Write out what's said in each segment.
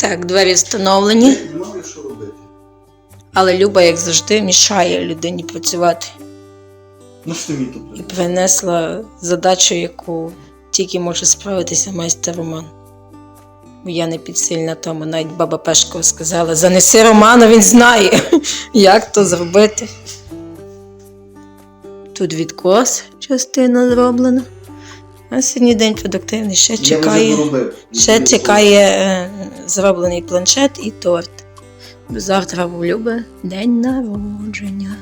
Так, двері встановлені, що робити. але Люба, як завжди, мішає людині працювати. Ну мені тут? І принесла задачу, яку тільки може справитися майстер Роман. Бо я не підсильна тому, навіть баба Пешкова сказала: занеси Романа, він знає, як то зробити. Тут відкос частина зроблена. А сьогодні день продуктивний, ще Я чекає. Ще чекає е, зроблений планшет і торт. Бо завтра у Люби день народження.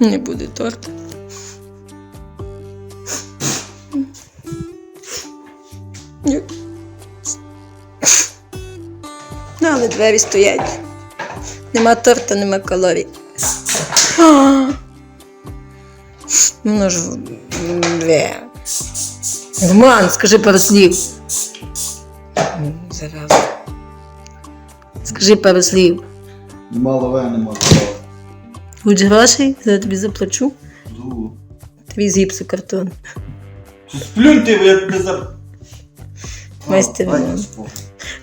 Не буде торта. Ні. Ну, але двері стоять. Нема торта, нема калорій. Ну ж. Две. Роман, скажи пару слів. Зараз. Скажи пару слів. Мало ве, нема права. Будь грошей, я тобі заплачу. Твій з гіпсу картон. Сплюнь ти, я тебе за... Майстер.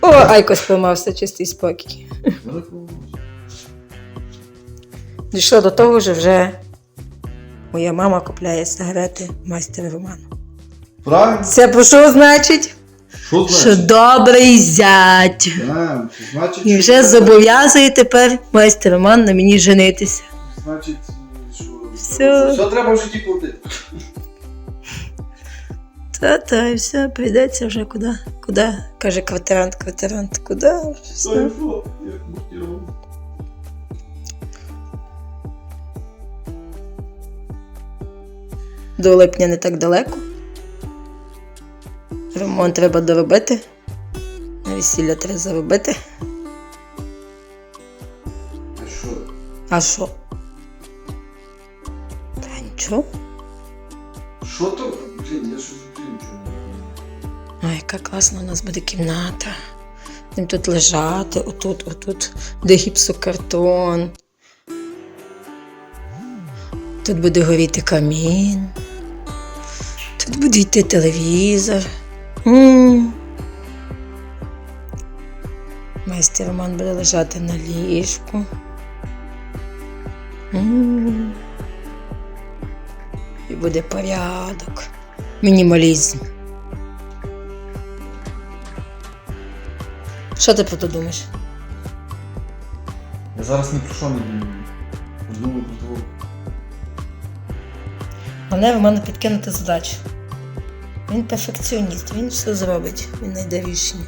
О, Айко сприймався чистий спокій. Великого. Дійшло до того, що вже моя мама купляє сигарети майстера Роману. Правильно? Це про що значить? Що Що значить? добрий зять. А, значить, І що вже зобов'язує тепер майстер Роман на мені женитися. Значить, що... Все. Все треба в житті платити. Та-та, і все, прийдеться вже куди. Куди? Каже квартирант, квартирант, куди? Все. Що, що? Як До липня не так далеко. Ремонт треба доробити. На весілля треба заробити. А що? А що? Та нічого. Що то? Блін, я щось нічого не. Ой, яка класна у нас буде кімната. Будемо тут лежати, отут, отут, де гіпсокартон. Тут буде горіти камін. Тут буде йти телевізор. м Майстер Роман буде лежати на ліжку. м І буде порядок. Мінімалізм. Що ти про то думаєш? Я зараз ні про що не думаю. Думаю про того. Мене в мене підкинути задачу. Він перфекціоніст, він все зробить, він знайде рішення.